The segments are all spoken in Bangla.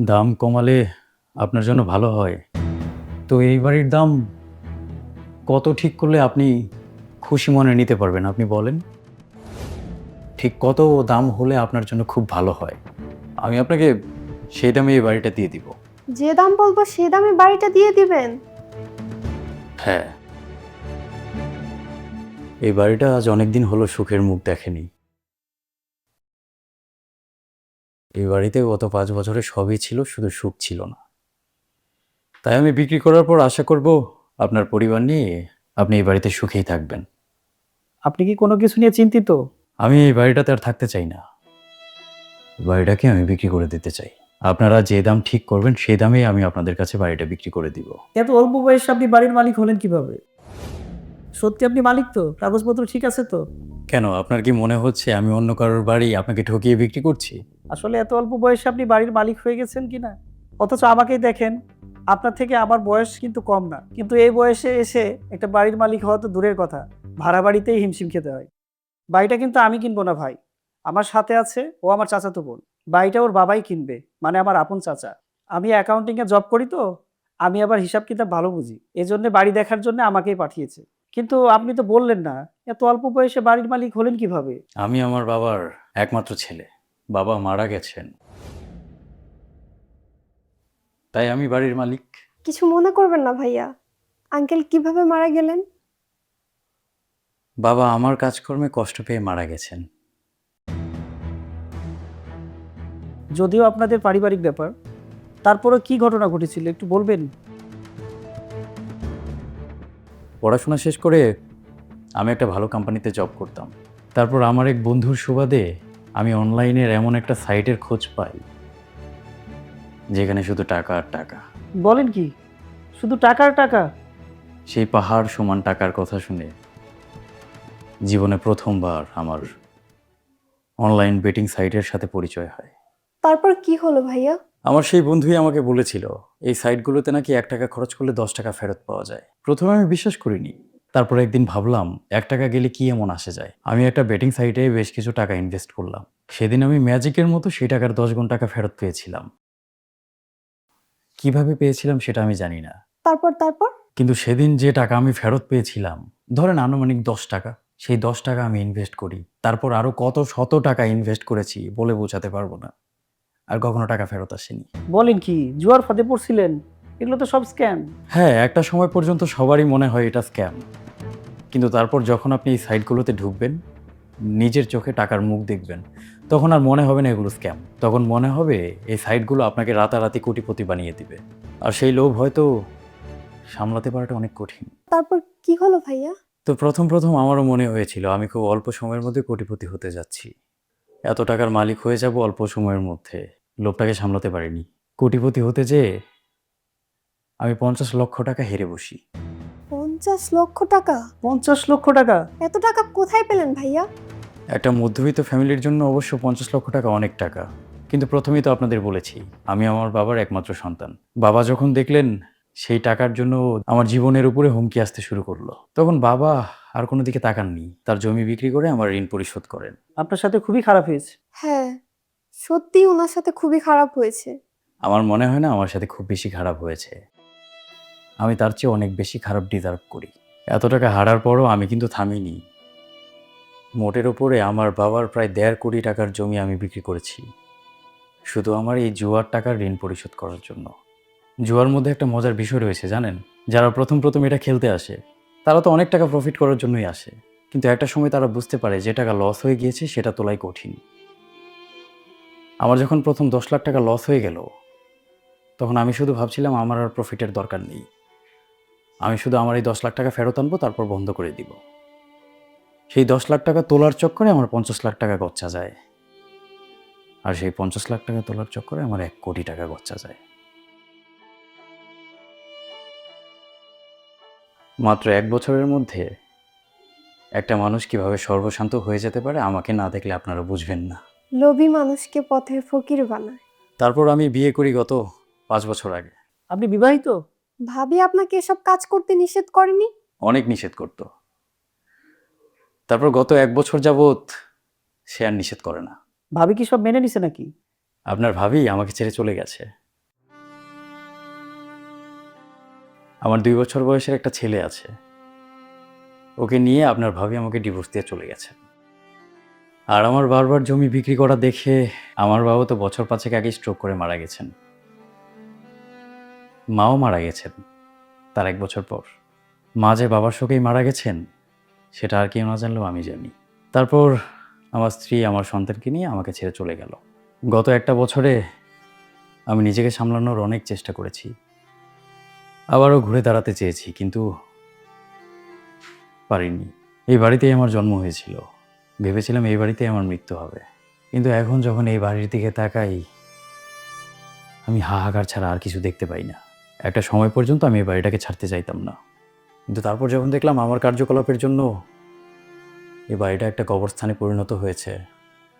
দাম কমালে আপনার জন্য ভালো হয়। তো এই বাড়ির দাম কত ঠিক করলে আপনি খুশি মনে নিতে পারবেন আপনি বলেন? ঠিক কত দাম হলে আপনার জন্য খুব ভালো হয়। আমি আপনাকে সেই দামে এই বাড়িটা দিয়ে দিব। যে দাম বলব সেই দামে বাড়িটা দিয়ে দিবেন? হ্যাঁ। এই বাড়িটা আজ অনেকদিন হলো সুখের মুখ দেখেনি। এই বাড়িতে গত পাঁচ বছরে সবই ছিল শুধু সুখ ছিল না। তাই আমি বিক্রি করার পর আশা করব আপনার পরিবার নিয়ে আপনি এই বাড়িতে সুখেই থাকবেন। আপনি কি কোনো কিছু নিয়ে চিন্তিত? আমি এই বাড়িটাতে আর থাকতে চাই না। বাড়িটাকে আমি বিক্রি করে দিতে চাই। আপনারা যে দাম ঠিক করবেন সেই দামেই আমি আপনাদের কাছে বাড়িটা বিক্রি করে দিব। এত অল্প বয়সে আপনি বাড়ির মালিক হলেন কীভাবে? সত্যি আপনি মালিক তো কাগজপত্র ঠিক আছে তো? কেন আপনার কি মনে হচ্ছে আমি অন্য কারোর বাড়ি আপনাকে ঠকিয়ে বিক্রি করছি? আসলে এত অল্প বয়সে আপনি বাড়ির মালিক হয়ে গেছেন কি না অথচ আমাকেই দেখেন, আপনার থেকে আমার বয়স কিন্তু কম না। কিন্তু এই বয়সে এসে একটা বাড়ির মালিক হওয়া তো দূরের কথা, ভাড়া বাড়িতেই হিমশিম খেতে হয়। বাড়িটা কিন্তু আমি কিনবো না ভাই। আমার সাথে আছে, ও আমার চাচাতো বোন। বাড়িটা ওর বাবাই কিনবে মানে আমার আপন চাচা। আমি অ্যাকাউন্টিংয়ে জব করি তো, আমি আবার হিসাব কিতাব ভালো বুঝি। এজন্য বাড়ি দেখার জন্য আমাকেই পাঠিয়েছে। কিন্তু আপনি তো বললেন না, এত অল্প বয়সে বাড়ির মালিক হলেন কীভাবে? আমি আমার বাবার একমাত্র ছেলে। বাবা মারা গেছেন। তাই আমি বাড়ির মালিক। কিছু মনে করবেন না ভাইয়া। আঙ্কেল কীভাবে মারা গেলেন? বাবা আমার কাজকর্মে কষ্ট পেয়ে মারা গেছেন। যদিও আপনাদের পারিবারিক ব্যাপার তারপরে কি ঘটনা ঘটেছিল একটু বলবেন? পড়াশোনা শেষ করে আমি একটা ভালো কোম্পানিতে জব করতাম। তারপর আমার এক বন্ধুর সুবাদে আমি অনলাইনের এমন একটা সাইটের খোঁজ পাই যেখানে শুধু টাকা আর টাকা। বলেন কি? শুধু টাকার টাকা? সেই পাহাড় সমান টাকার কথা শুনে জীবনে প্রথমবার আমার অনলাইন বেটিং সাইটের সাথে পরিচয় হয়। তারপর কি হলো ভাইয়া? আমার সেই বন্ধুই আমাকে বলেছিল এই সাইটগুলোতে নাকি এক টাকা খরচ করলে দশ টাকা ফেরত পাওয়া যায়। প্রথমে আমি বিশ্বাস করিনি তারপর একদিন ভাবলাম এক টাকা গেলে কি এমন আসে যায়? আমি একটা বেটিং সাইটে বেশ কিছু টাকা ইনভেস্ট করলাম। সেদিন আমি ম্যাজিকের মতো সেই টাকার দশ গুণ টাকা ফেরত পেয়েছিলাম। কীভাবে পেয়েছিলাম সেটা আমি জানি না। তারপর তারপর? কিন্তু সেদিন যে টাকা আমি ফেরত পেয়েছিলাম ধরেন আনুমানিক দশ টাকা সেই দশ টাকা আমি ইনভেস্ট করি। তারপর আরও কত শত টাকা ইনভেস্ট করেছি বলে বোঝাতে পারব না। আর কখনো টাকা ফেরত আসেনি। বলেন কি জুয়ার ফাঁদে পড়ছিলেন? এগুলো তো সব স্ক্যাম হ্যাঁ একটা সময় পর্যন্ত সবারই মনে হয় এটা স্ক্যাম কিন্তু তারপর যখন আপনি এই সাইটগুলোতে ঢুকবেন নিজের চোখে টাকার মুখ দেখবেন তখন আর মনে হবে না এগুলো স্ক্যাম। তখন মনে হবে এই সাইটগুলো আপনাকে রাতারাতি কোটিপতি বানিয়ে দিবে। আর সেই লোভ হয়তো সামলাতে পারাটা অনেক কঠিন। তারপর কি হলো ভাইয়া? তো প্রথম প্রথম আমারও মনে হয়েছিল আমি খুব অল্প সময়ের মধ্যে কোটিপতি হতে যাচ্ছি। এত টাকার মালিক হয়ে যাব অল্প সময়ের মধ্যে। লোভটাকে সামলাতে পারিনি। কোটিপতি হতে যেয়ে আমি পঞ্চাশ লক্ষ টাকা হেরে বসি। পঞ্চাশ লক্ষ টাকা? পঞ্চাশ লক্ষ টাকা? এত টাকা কোথায় পেলেন ভাইয়া? একটা মধ্যবিত্ত ফ্যামিলির জন্য অবশ্য পঞ্চাশ লক্ষ টাকা অনেক টাকা। কিন্তু প্রথমেই তো আপনাদের বলেছি আমি আমার বাবার একমাত্র সন্তান। বাবা যখন দেখলেন সেই টাকার জন্য আমার জীবনের উপরে হুমকি আসতে শুরু করল। তখন বাবা আর কোনো দিকে তাকাননি। তার জমি বিক্রি করে আমার ঋণ পরিশোধ করেন। আপনার সাথে খুবই খারাপ হয়েছে। হ্যাঁ সত্যি ওনার সাথে খুবই খারাপ হয়েছে। আমার মনে হয় না আমার সাথে খুব বেশি খারাপ হয়েছে। আমি তার চেয়ে অনেক বেশি খারাপ ডিজার্ভ করি। এত টাকা হারার পরও আমি কিন্তু থামিনি। মোটের ওপরে আমার বাবার প্রায় দেড় কোটি টাকার জমি আমি বিক্রি করেছি। শুধু আমার এই জুয়ার টাকার ঋণ পরিশোধ করার জন্য। জুয়ার মধ্যে একটা মজার বিষয় রয়েছে, জানেন? যারা প্রথম প্রথম এটা খেলতে আসে, তারা তো অনেক টাকা প্রফিট করার জন্যই আসে। কিন্তু একটা সময় তারা বুঝতে পারে যে টাকা লস হয়ে গিয়েছে, সেটা তোলাই কঠিন। আমার যখন প্রথম দশ লাখ টাকা লস হয়ে গেল, তখন আমি শুধু ভাবছিলাম আমার আর প্রফিটের দরকার নেই। আমি শুধু আমার এই দশ লাখ টাকা ফেরত আনব তারপর বন্ধ করে দিব। সেই দশ লাখ টাকা তোলার চক্করে আমার পঞ্চাশ লাখ টাকা গচ্ছা যায়। আর সেই পঞ্চাশ লাখ টাকা তোলার চক্করে আমার এক কোটি টাকা গচ্ছা যায়। মাত্র এক বছরের মধ্যে একটা মানুষ কীভাবে সর্বশান্ত হয়ে যেতে পারে আমাকে না দেখলে আপনারা বুঝবেন না। লোভী মানুষকে পথের ফকির বানায়। তারপর আমি বিয়ে করি গত পাঁচ বছর আগে। আপনি বিবাহিত? ভাবি আপনাকে এসব কাজ করতে নিষেধ করেনি? অনেক নিষেধ করত। তারপর গত এক বছর যাবৎ সে আর নিষেধ করে না। ভাবি কি সব মেনে নিছে নাকি? আপনার ভাবি আমাকে ছেড়ে চলে গেছে। আমার দুই বছর বয়সের একটা ছেলে আছে। ওকে নিয়ে আপনার ভাবি আমাকে ডিভোর্স দিয়ে চলে গেছে। আর আমার বারবার জমি বিক্রি করা দেখে আমার বাবা তো বছর পাঁচেক আগে স্ট্রোক করে মারা গেছেন। মাও মারা গেছেন। তার এক বছর পর। মা যে বাবার শোকেই মারা গেছেন, সেটা আর কেউ না জানলেও আমি জানি। তারপর আমার স্ত্রী আমার সন্তানকে নিয়ে আমাকে ছেড়ে চলে গেল। গত একটা বছরে আমি নিজেকে সামলানোর অনেক চেষ্টা করেছি। আবারও ঘুরে দাঁড়াতে চেয়েছি, কিন্তু পারিনি। এই বাড়িতেই আমার জন্ম হয়েছিল। ভেবেছিলাম এই বাড়িতেই আমার মৃত্যু হবে। কিন্তু এখন যখন এই বাড়ির দিকে তাকাই, আমি হাহাকার ছাড়া আর কিছু দেখতে পাই না। একটা সময় পর্যন্ত আমি এই বাড়িটাকে ছাড়তে চাইতাম না। কিন্তু তারপর যখন দেখলাম আমার কার্যকলাপের জন্য এই বাড়িটা একটা কবরস্থানে পরিণত হয়েছে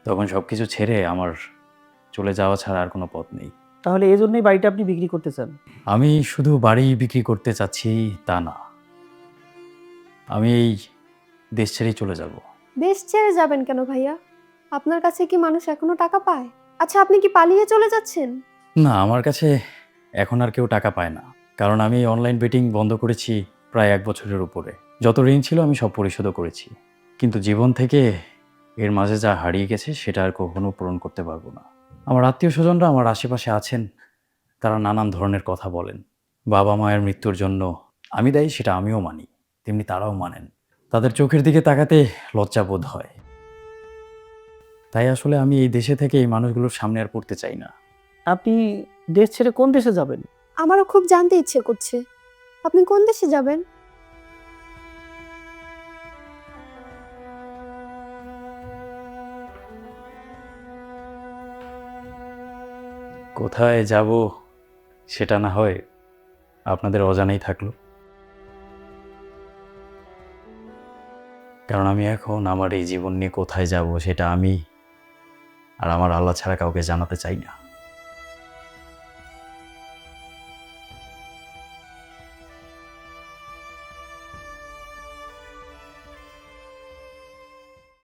তখন সব কিছু ছেড়ে আমার চলে যাওয়া ছাড়া আর কোনো পথ নেই। তাহলে এই জন্যই বাড়িটা আপনি বিক্রি করতে চান? আমি শুধু বাড়ি বিক্রি করতে চাচ্ছি তা না। আমি এই দেশ ছেড়েই চলে যাব। দেশ ছেড়ে যাবেন কেন ভাইয়া? আপনার কাছে কি মানুষ এখনও টাকা পায়? আচ্ছা আপনি কি পালিয়ে চলে যাচ্ছেন? না আমার কাছে এখন আর কেউ টাকা পায় না। কারণ আমি অনলাইন বেটিং বন্ধ করেছি প্রায় এক বছরের উপরে। যত ঋণ ছিল আমি সব পরিশোধও করেছি। কিন্তু জীবন থেকে এর মাঝে যা হারিয়ে গেছে সেটা আর কখনো পূরণ করতে পারব না। আমার আত্মীয় স্বজনরা আমার আশেপাশে আছেন। তারা নানান ধরনের কথা বলেন। বাবা মায়ের মৃত্যুর জন্য আমি দায়ী, সেটা আমিও মানি। তেমনি তারাও মানেন। তাদের চোখের দিকে তাকাতে লজ্জা বোধ হয়। তাই আসলে আমি এই দেশে থেকে এই মানুষগুলোর সামনে আর পড়তে চাই না। আপনি দেশ ছেড়ে কোন দেশে যাবেন? আমারও খুব জানতে ইচ্ছে করছে। আপনি কোন দেশে যাবেন? কোথায় যাব সেটা না হয় আপনাদের অজানাই থাকল। কারণ আমি এখন আমার এই জীবন নিয়ে কোথায় যাব সেটা আমি আর আমার আল্লাহ ছাড়া কাউকে জানাতে চাই না।